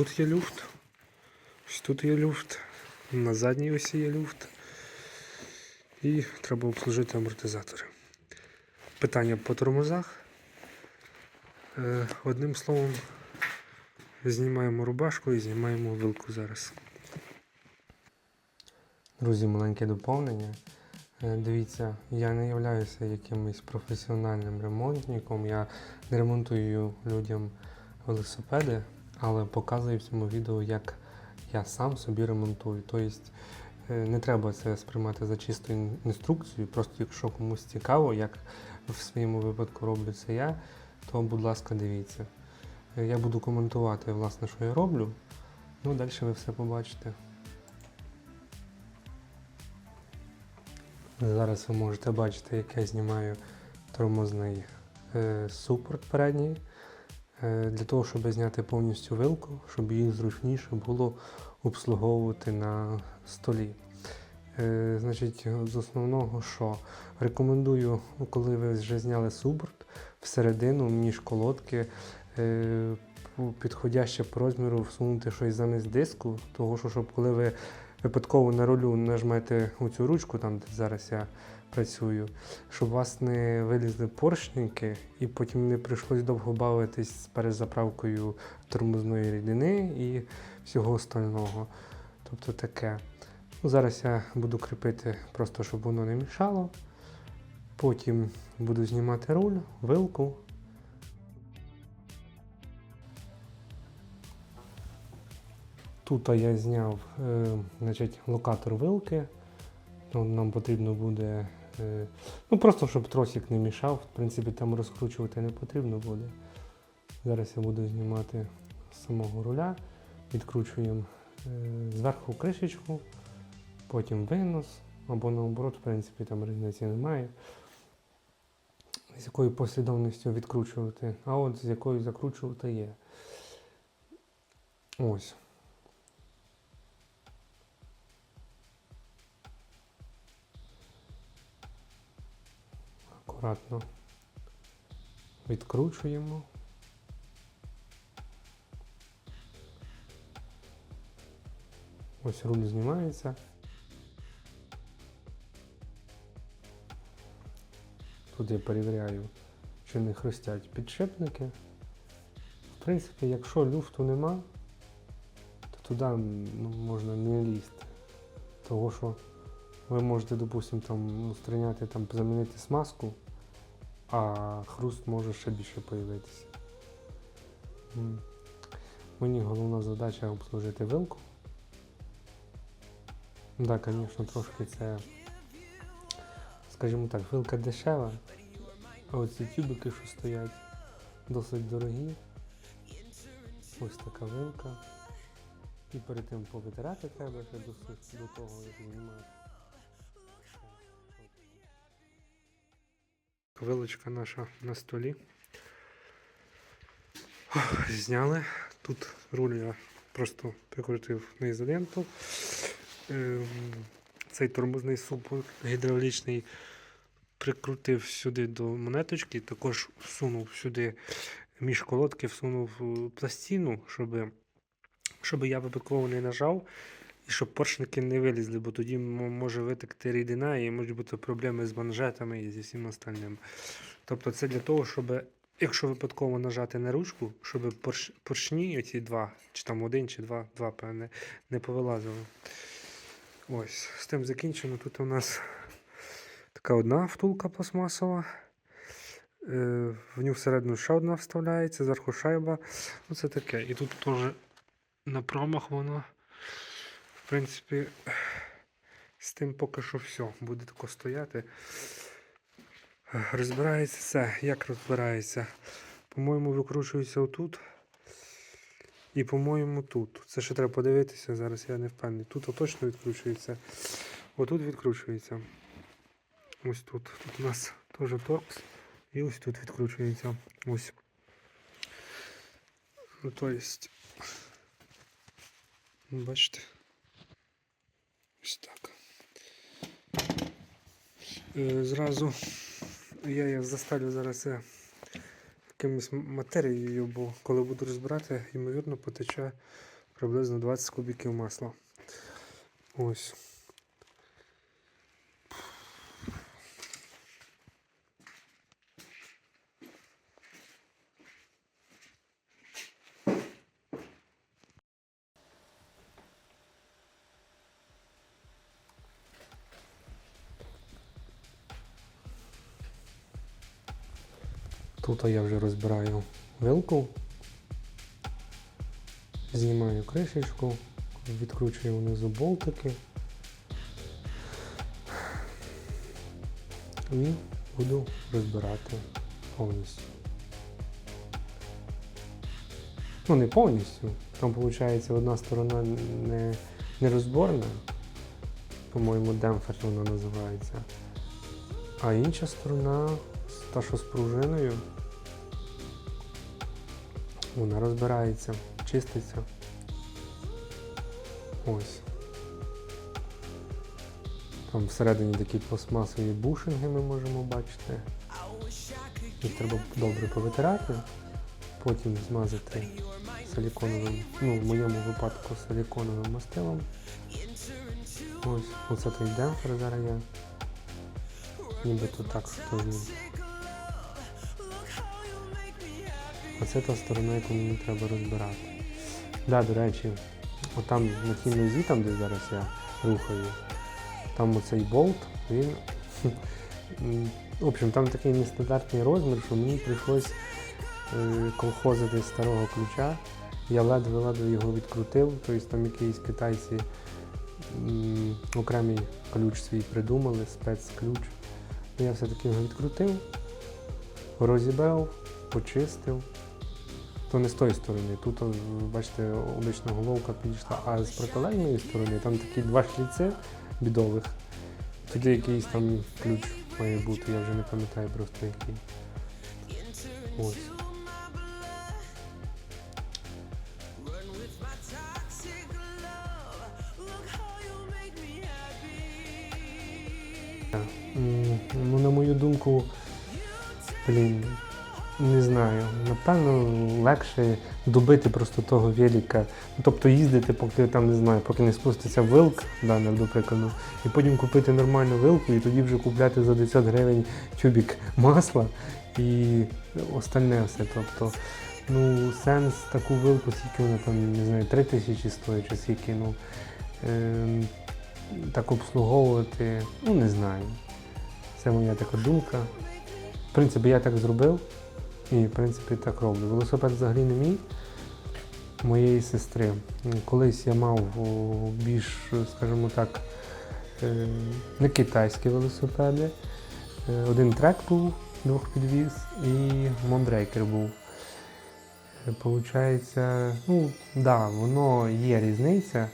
тут є люфт. Ось тут є люфт. На задній осі є люфт. І треба обслужити амортизатори. Питання по тормозах. Е, Одним словом, знімаємо рубашку і знімаємо вилку зараз. Друзі, маленьке доповнення. Е, Дивіться, я не являюся якимось професіональним ремонтником. Я не ремонтую людям велосипеди, але показую в цьому відео, як я сам собі ремонтую. Тобто е, не треба це сприймати за чисту інструкцію. Просто якщо комусь цікаво, як в своєму випадку роблю це я, то будь ласка, дивіться. Е, Я буду коментувати, власне, що я роблю. Ну, далі ви все побачите. Зараз ви можете бачити, як я знімаю тормозний е, супорт передній. Е, для того, щоб зняти повністю вилку, щоб її зручніше було обслуговувати на столі. Е, значить, з основного, що рекомендую, коли ви вже зняли супорт, всередину між колодки е, підходяще по розміру всунути щось замість диску, того що щоб коли ви випадково на рулю нажмете оцю ручку, там де зараз я працюю, щоб у вас не вилізли поршники і потім не прийшлось довго бавитись з перезаправкою тормозної рідини і всього остального. Тобто таке. Ну, зараз я буду кріпити просто, щоб воно не мішало. Потім буду знімати руль, вилку. Тут я зняв е, значить, локатор вилки. Нам потрібно буде. Е, ну просто щоб тросик не мішав. В принципі, там розкручувати не потрібно буде. Зараз я буду знімати з самого руля. Відкручуємо е, зверху кришечку, потім винос, або наоборот, в принципі, там різниці немає. З якою послідовністю відкручувати, а от з якою закручувати є. Ось. Акуратно відкручуємо. Ось руль знімається. Тут я перевіряю, чи не хрустять підшипники. В принципі, якщо люфту нема, то туди ну, можна не лізти. Того що ви можете, допустимо, там устраняти, там, замінити смазку, а хруст може ще більше появитися. Мені головна задача обслужити вилку. Так, да, звісно, трошки це, скажімо так, вилка дешева, а оці тюбики, що стоять, досить дорогі. Ось така вилка. І перед тим повитирати треба ще досить до того, як знімати. Вилочка наша на столі. Зняли. Тут руль я просто прикрутив на ізоленту. Ем, Цей тормозний супорт гідравлічний прикрутив сюди до монеточки, також всунув сюди між колодки, всунув е, пластину, щоб, щоб я випадково не нажав і щоб поршники не вилізли, бо тоді може витекти рідина і можуть бути проблеми з манжетами і зі всім остальним. Тобто це для того, щоб, якщо випадково нажати на ручку, щоб порш- поршні, оці два, чи там один, чи два, два певне, не повилазили. Ось, з тим закінчено. Тут у нас така одна втулка пластмасова. Е, В нього всередину ще одна вставляється, зверху шайба. Ну, це таке. І тут теж на промах воно. В принципі, з тим поки що все. Буде тако стояти. Розбирається все. Як розбирається? По-моєму, викручується отут. І, по-моєму, тут. Це ще треба подивитися, зараз я не впевнений. Тут точно відкручується. Отут відкручується. Ось тут. Тут у нас теж торкс. І ось тут відкручується. Ось. Ну, то есть. Бачите? Ось так. Е, зразу я заставлю зараз це якимось матерією, бо коли буду розбирати, ймовірно, потече приблизно 20 кубіків масла. Ось. Тут я вже розбираю вилку, знімаю кришечку, відкручую внизу болтики і буду розбирати повністю. Ну, не повністю. Там, виходить, одна сторона не, не розборна, по-моєму, демпфер вона називається. А інша сторона, та що з пружиною, вона розбирається, чиститься. Ось. Там всередині такі пластмасові бушинги ми можемо бачити. Їх треба добре повитирати, потім змазати силіконовим, ну в моєму випадку силіконовим мастилом. Ось, оце той демпфер зараз я. Нібито так теж. Оце та сторона, яку мені треба розбирати. Да, до речі, отам на тій нозі, там де зараз я рухаю, там оцей болт, він. В общем, там такий нестандартний розмір, що мені прийшлось е, колхозити старого ключа. Я ледве-ледве його відкрутив, тобто там якісь китайці окремий ключ свій придумали, спецключ. Ну, Я все-таки його відкрутив, розібрав, почистив. То не з тої сторони. Тут, бачите, обична головка підійшла, а з протилежної сторони там такі два шліци бідових. Тоді якийсь там ключ має бути, я вже не пам'ятаю просто який. Ось. Ну, на мою думку, блін, не знаю. Напевно, легше добити просто того велика. Тобто їздити, поки там не знаю, поки не спуститься вилк, да, до прикладу, і потім купити нормальну вилку, і тоді вже купляти за 10 гривень тюбік масла і остальне все. Тобто, ну, сенс таку вилку, скільки вона там, не знаю, 3 тисячі стоїть, чи скільки, ну. Ем, так обслуговувати, ну не знаю. Це моя така думка. В принципі, я так зробив і в принципі так роблю. Велосипед взагалі не мій, моєї сестри. Колись я мав більш, скажімо так, е, не китайські велосипеди. Е, Один трек був двохпідвіз і мондрейкер був. Е, Получається, ну, да, воно є різниця,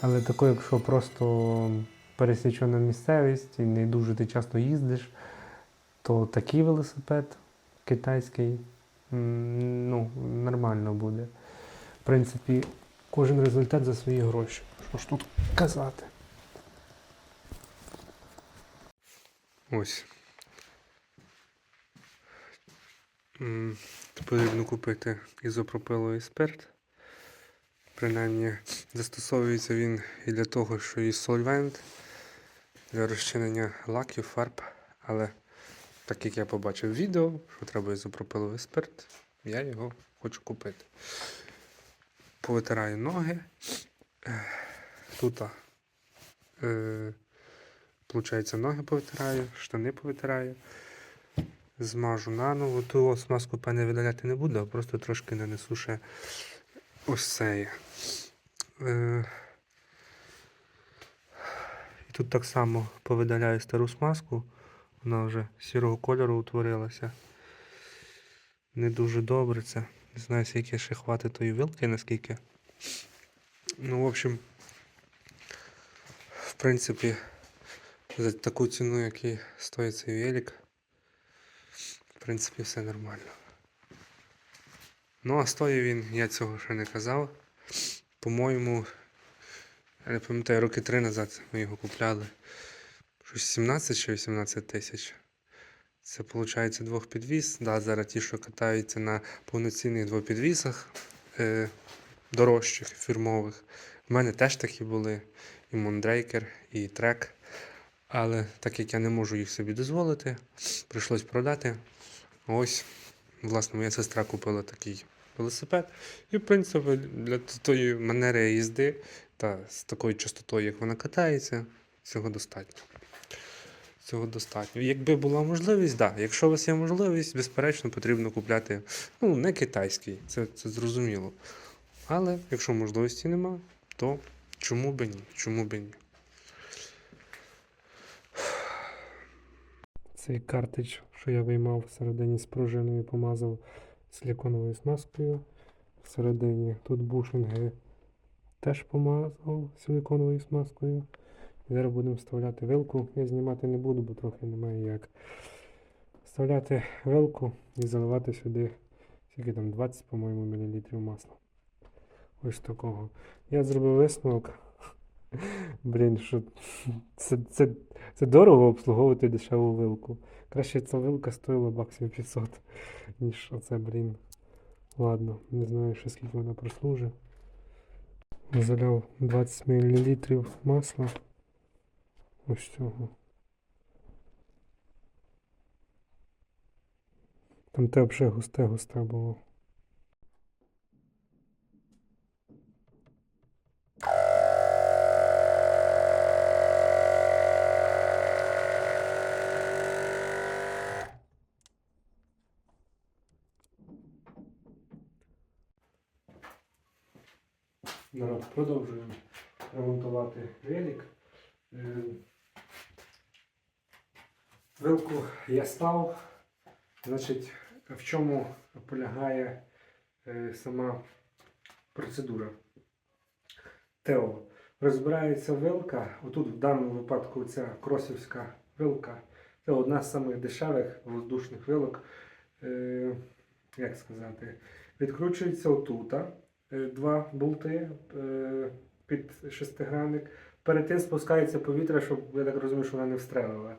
але тако, якщо просто пересічена місцевість і не дуже ти часто їздиш, то такий велосипед китайський ну, нормально буде. В принципі, кожен результат за свої гроші. Що ж тут казати? Ось. Потрібно купити ізопропиловий спирт. Принаймні застосовується він і для того, що і сольвент для розчинення лаків, фарб. Але так як я побачив відео, що треба ізопропиловий спирт, я його хочу купити. Повитираю ноги. Тут, е, виходить, ноги повитираю, штани повитираю. Змажу наново. Ту смазку певне видаляти не буду, а просто трошки нанесу ще ось це. Е, і тут так само повидаляю стару смазку. Вона вже сірого кольору утворилася. Не дуже добре це. Не знаю, скільки ще хватить тої вилки, наскільки. Ну, в общем, в принципі, за таку ціну, який стоїть цей велик, в принципі, все нормально. Ну, а стоїть він, я цього ще не казав. По-моєму, я не пам'ятаю, роки три назад ми його купляли. Щось 17 чи 18 тисяч. Це виходить двохпідвіз. Да, зараз ті, що катаються на повноцінних двопідвісах е, дорожчих, фірмових. У мене теж такі були. І Мондрейкер, і трек. Але так як я не можу їх собі дозволити, прийшлось продати. Ось, власне, моя сестра купила такий велосипед. І, в принципі, для тої манери їзди та з такою частотою, як вона катається, цього достатньо. Цього достатньо. Якби була можливість. Да. Якщо у вас є можливість, безперечно, потрібно купляти ну, не китайський, це, це зрозуміло. Але якщо можливості нема, то чому би ні? Чому би ні? Цей картич, що я виймав всередині з пружиною, помазав силіконовою смазкою. Всередині тут бушинги теж помазав силіконовою смазкою. Зараз будемо вставляти вилку. Я знімати не буду, бо трохи немає як. Вставляти вилку і заливати сюди скільки там 20, по-моєму, мілілітрів масла. Ось такого. Я зробив висновок. Блін, що це, це, це дорого обслуговувати дешеву вилку. Краще ця вилка стоїла баксів 500, ніж оце, блін. Ладно, не знаю, ще скільки вона прослужить. Заляв 20 мл масла. Ось цього. Там те вже густе-густе було. Народ, продовжуємо ремонтувати велик. Вилку я став. Значить, в чому полягає е, сама процедура? Тео. Розбирається вилка. Отут в даному випадку ця кросівська вилка. Це одна з самих дешевих воздушних вилок. Е, як сказати, відкручується отута е, два болти е, під шестигранник. Перед тим спускається повітря, щоб я так розумію, що вона не встрелила.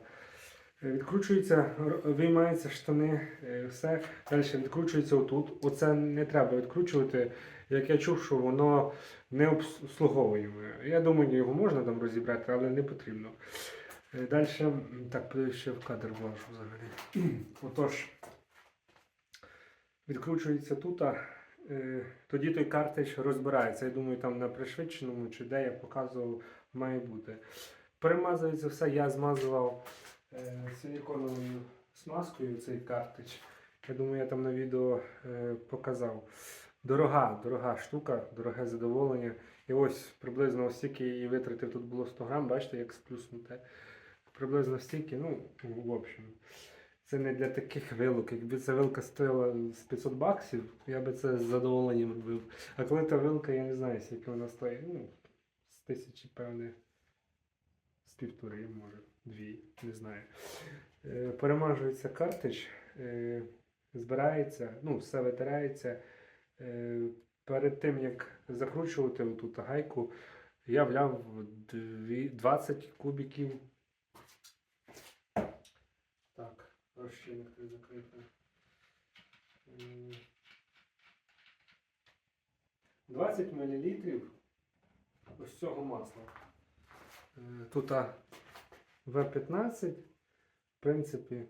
Е, Відкручується, виймаються штани, е, все. Далі відкручується отут. Оце не треба відкручувати. Як я чув, що воно не обслуговуємо. Я думаю, його можна там розібрати, але не потрібно. Далі, так, ще в кадр влажу взагалі. Отож, відкручується тут, е, тоді той картич розбирається. Я думаю, там на пришвидшеному чи де я показував, має бути. Перемазується все, я змазував е, силіконовою смазкою цей картич. Я думаю, я там на відео е, показав. Дорога, дорога штука, дороге задоволення. І ось приблизно стільки її витратив. Тут було 100 грам, бачите, як сплюснуте. Приблизно стільки, ну, в общем. Це не для таких вилок. Якби ця вилка стоїла з 500 баксів, я би це з задоволенням робив. А коли та вилка, я не знаю, скільки вона стоїть. Ну, з тисячі, певне, з півтори, може, дві, не знаю. Е, перемажується картич, е, збирається, ну, все витирається. Е, перед тим, як закручувати оту гайку, я вляв 20 кубиків. Так, розчинник не закрити. 20 мл ось цього масла. Тут а, В15, в принципі,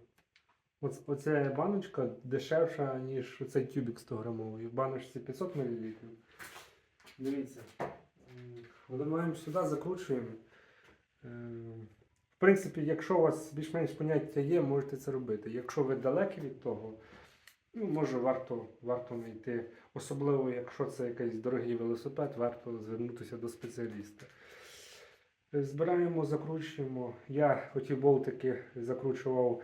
оц- оця баночка дешевша, ніж оцей тюбик 100 грамовий. В баночці 500 мл. Дивіться. М, Вливаємо сюди, закручуємо. Е, В принципі, якщо у вас більш-менш поняття є, можете це робити. Якщо ви далекі від того, ну, може варто, варто не. Особливо, якщо це якийсь дорогий велосипед, варто звернутися до спеціаліста. Збираємо, закручуємо. Я оті болтики закручував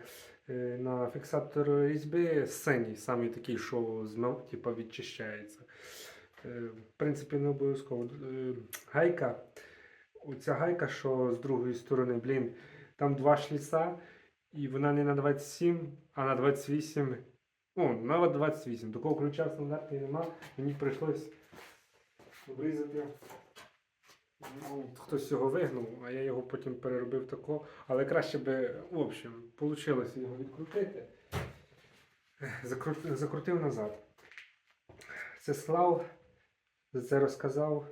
е, на фіксатор різьби синій, самий такий, що змив, типу, відчищається. Е, В принципі, не обов'язково. Е, Гайка. Оця гайка, що з другої сторони, блін, там два шліца, і вона не на 27, а на 28. О, на 28. Такого ключа в стандарті нема. Мені прийшлось врізати Ну, хтось його вигнув, а я його потім переробив тако. Але краще би, в общем, вийшло його відкрутити. Закрутив, закрутив назад. Це слав, за це розказав.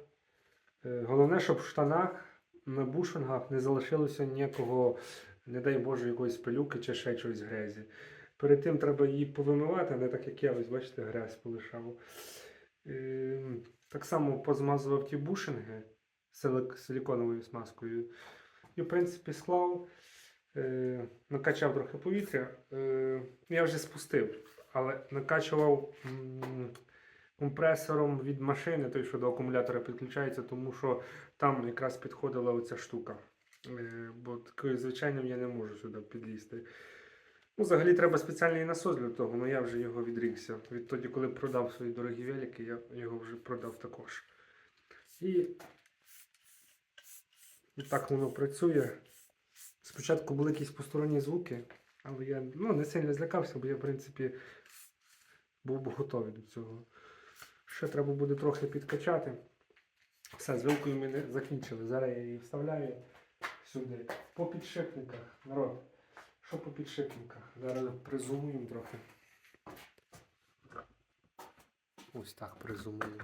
Е, Головне, щоб в штанах на бушингах не залишилося ніякого, не дай Боже, якоїсь пилюки чи ще чогось грязі. Перед тим треба її повимивати, не так як я, ось бачите, грязь полишав. Е, Так само позмазував ті бушинги силіконовою смазкою. І, в принципі, склав, е, накачав трохи повітря. Е, я вже спустив, але накачував м, компресором від машини, той, що до акумулятора підключається, тому що там якраз підходила оця штука. Е, бо такою звичайним я не можу сюди підлізти. Ну, взагалі треба спеціальний насос для того, але я вже його відрікся. Відтоді, коли продав свої дорогі велики, я його вже продав також. І і так воно працює. Спочатку були якісь посторонні звуки, але я ну, не сильно злякався, бо я, в принципі, був би готовий до цього. Ще треба буде трохи підкачати. Все, з вилкою ми не закінчили. Зараз я її вставляю сюди. По підшипниках, народ. Що по підшипниках? Зараз призумуємо трохи. Ось так призумуємо.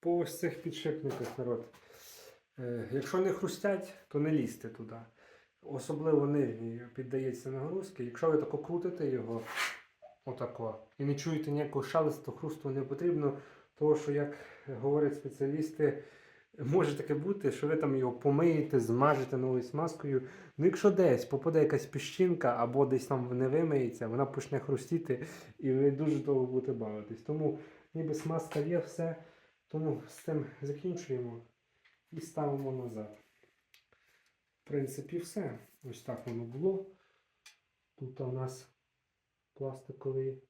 По ось цих підшипниках народ. Е, якщо не хрустять, то не лізьте туди. Особливо нижній піддається нагрузки. Якщо ви тако крутите його, отако, і не чуєте ніякого шелесту, хрусту не потрібно, тому що, як говорять спеціалісти, може таке бути, що ви там його помиєте, змажете новою смазкою. Ну, якщо десь попаде якась піщинка або десь там не вимиється, вона почне хрустіти і ви дуже довго будете бавитись. Тому ніби смазка є все. Тому з цим закінчуємо і ставимо назад. В принципі, все. Ось так воно було. Тут у нас пластиковий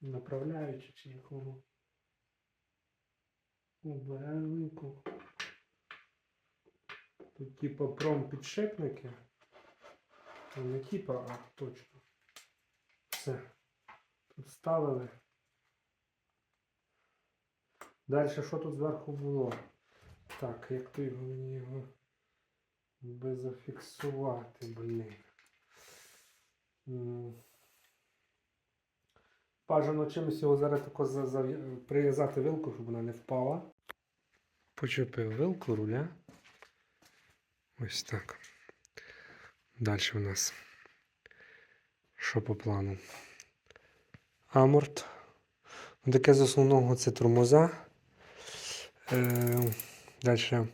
направляючий чи як воно. Тут типа промпідшипники. Не типа, а точно. Все. Тут ставили. Далі, що тут зверху було? Так, як то його мені його би зафіксувати, блін. Бажано чимось його зараз тако за, за, прив'язати вилку, щоб вона не впала. Почепив вилку руля. Ось так. Далі у нас. Що по плану? Аморт. Таке з основного це тормоза. Е, далі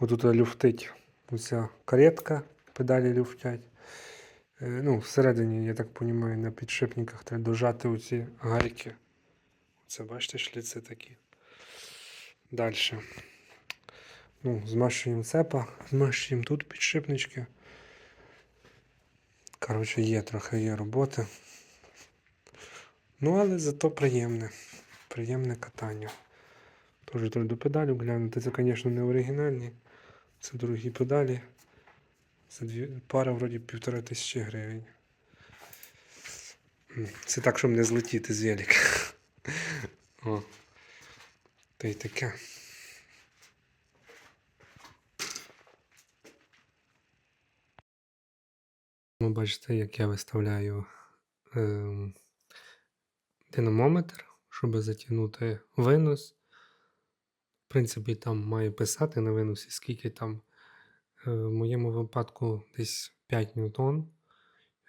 отут люфтить оця каретка, педалі люфтять. Е, ну, всередині, я так розумію, на підшипниках треба дожати оці гайки. Це, бачите, шліци такі. Далі. Ну, змащуємо цепа, змащуємо тут підшипнички. Коротше, є трохи є роботи. Ну, але зато приємне. Приємне катання. Теж до педалю глянути. Це, звісно, не оригінальні. Це дорогі педалі. Це дві, пара вроді півтора тисячі гривень. Це так, щоб не злетіти з велика. О. Та й таке. Ви бачите, як я виставляю ем, динамометр, щоб затягнути винос. В принципі, там має писати на виносі, скільки там. Е, в моєму випадку десь 5 ньютон.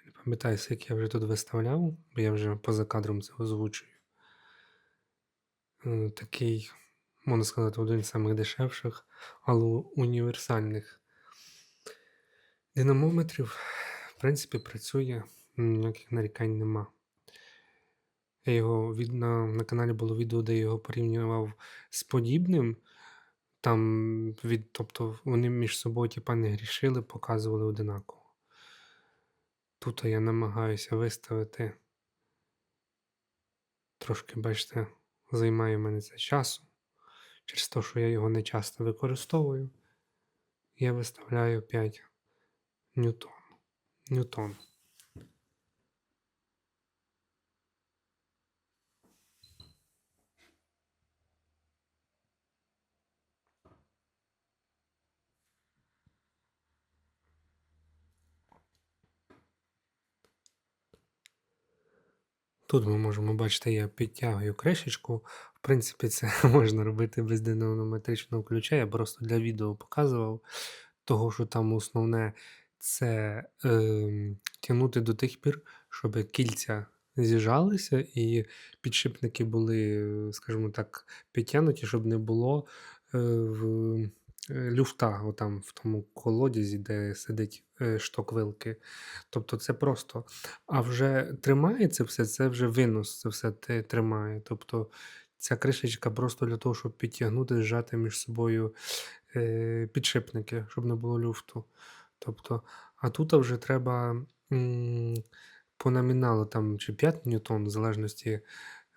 Не пам'ятаю, скільки я вже тут виставляв, бо я вже поза кадром це озвучую. Е, Такий, можна сказати, один з самих дешевших, але універсальних динамометрів. В принципі, працює, ніяких нарікань нема. Я його від, на, на каналі було відео, де я його порівнював з подібним. Там від, тобто вони між собою типа не грішили, показували одинаково. Тут я намагаюся виставити. Трошки, бачите, займає мене це часу. Через те, що я його не часто використовую. Я виставляю 5 ньютон. Ньютон. Тут ми можемо бачити, я підтягую кришечку. В принципі, це можна робити без динамометричного ключа. Я просто для відео показував, того, що там основне це ем, тягнути до тих пір, щоб кільця з'їжджалися і підшипники були, е, скажімо так, підтягнуті, щоб не було е, в е, люфта отам в тому колодязі, де сидить е, шток вилки. Тобто це просто. А вже тримається все, це вже винос, це все тримає. Тобто ця кришечка просто для того, щоб підтягнути, зжати між собою е, підшипники, щоб не було люфту. Тобто, а тут вже треба по номіналу там чи 5 ньютон, в залежності.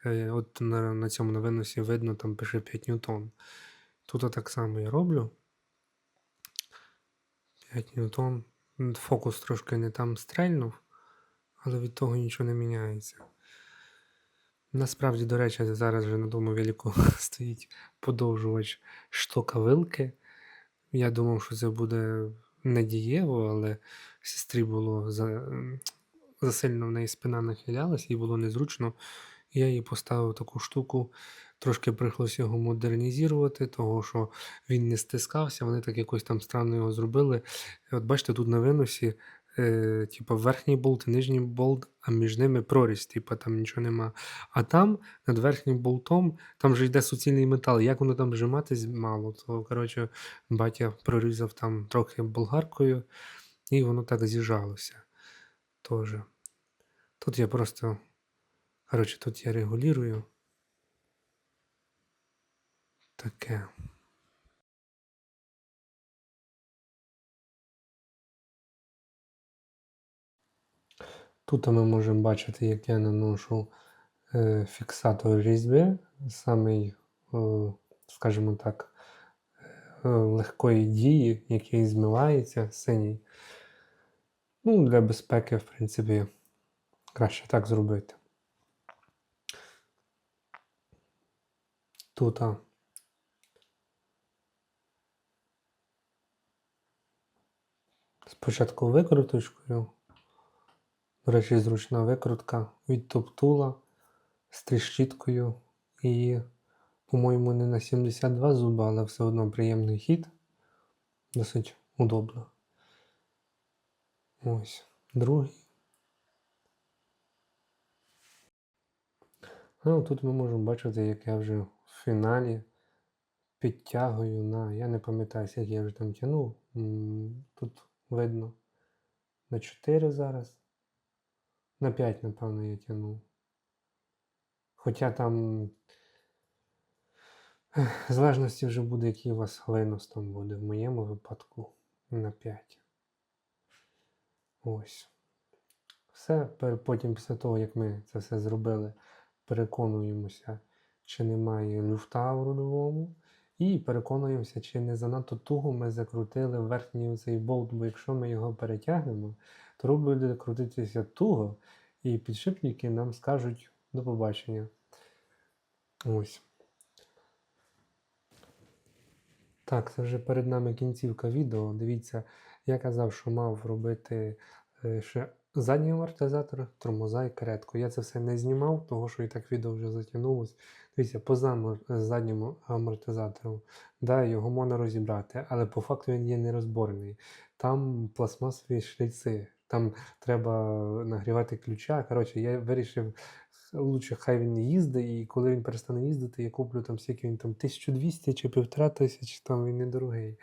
Е, от на, на цьому на виносі видно, там пише 5 ньютон. Тут так само я роблю. 5 ньютон. Фокус трошки не там стрельнув, але від того нічого не міняється. Насправді, до речі, зараз вже на тому велику стоїть подовжувач штока вилки. Я думав, що це буде недієво, але сестрі було за, засильно в неї спина нахилялась, їй було незручно. Я їй поставив таку штуку. Трошки прийшлося його модернізувати, того що він не стискався, вони так якось там странно його зробили. От бачите, тут на виносі, е, типу, верхній болт і нижній болт, а між ними прорізь, типу, там нічого нема. А там, над верхнім болтом, там вже йде суцільний метал. Як воно там вжиматись мало, то коротше, батя прорізав там трохи болгаркою, і воно так з'їжджалося. Тоже. Тут я просто. Коротше, тут я регулюю. Таке. Тут ми можемо бачити, як я наношу е, фіксатор різьби, самий, е, скажімо так, е, легкої дії, який змивається синій. Ну, для безпеки, в принципі, краще так зробити. Тут спочатку викруточкою. До речі, зручна викрутка від топтула з тріщіткою і, по-моєму, не на 72 зуба, але все одно приємний хід. Досить удобно. Ось, другий. Ну, тут ми можемо бачити, як я вже в фіналі підтягую на. Я не пам'ятаю, як я вже там тягнув. Тут видно на 4 зараз. На 5, напевно, я тягнув. Хоча там. В залежності вже буде, який у вас винос там буде. В моєму випадку на 5. Ось. Все. Потім, після того, як ми це все зробили, переконуємося, чи немає люфта в рульовому. І переконуємося, чи не занадто туго ми закрутили верхній цей болт, бо якщо ми його перетягнемо, то руль буде крутитися туго, і підшипники нам скажуть до побачення. Ось. Так, це вже перед нами кінцівка відео. Дивіться, я казав, що мав робити е, ще задній амортизатор, тормоза і каретку. Я це все не знімав, того що і так відео вже затягнулось. Дивіться, по задньому амортизатору, да, його можна розібрати, але по факту він є нерозборний. Там пластмасові шліци, там треба нагрівати ключа. Коротше, я вирішив, лучше хай він їздить, і коли він перестане їздити, я куплю там скільки він там 1200 чи 1500, там він недорогий.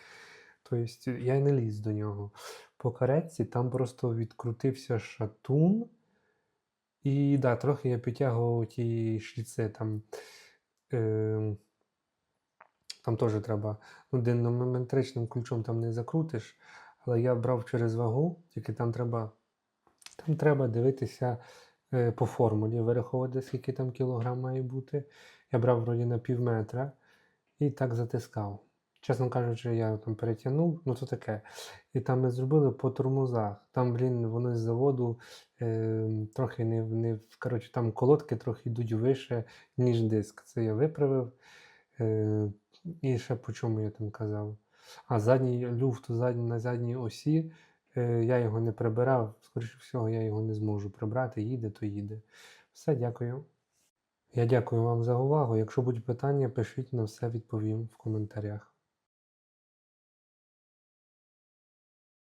Тобто я не ліз до нього. По каретці там просто відкрутився шатун. І да, трохи я підтягував ті шліци там. Е, там теж треба. Ну, динамометричним ключом там не закрутиш. Але я брав через вагу, тільки там треба, там треба дивитися е, по формулі, вираховувати, скільки там кілограм має бути. Я брав вроді на пів метра і так затискав. Чесно кажучи, я там перетягнув, ну то таке. І там ми зробили по тормозах. Там, блін, вони з заводу е, трохи не, не коротше, там колодки трохи йдуть вище, ніж диск. Це я виправив. Е, і ще по чому я там казав. А задній люфт на задній осі, е, я його не прибирав. Скоріше всього, я його не зможу прибрати. Їде, то їде. Все, дякую. Я дякую вам за увагу. Якщо будуть питання, пишіть на все відповім в коментарях.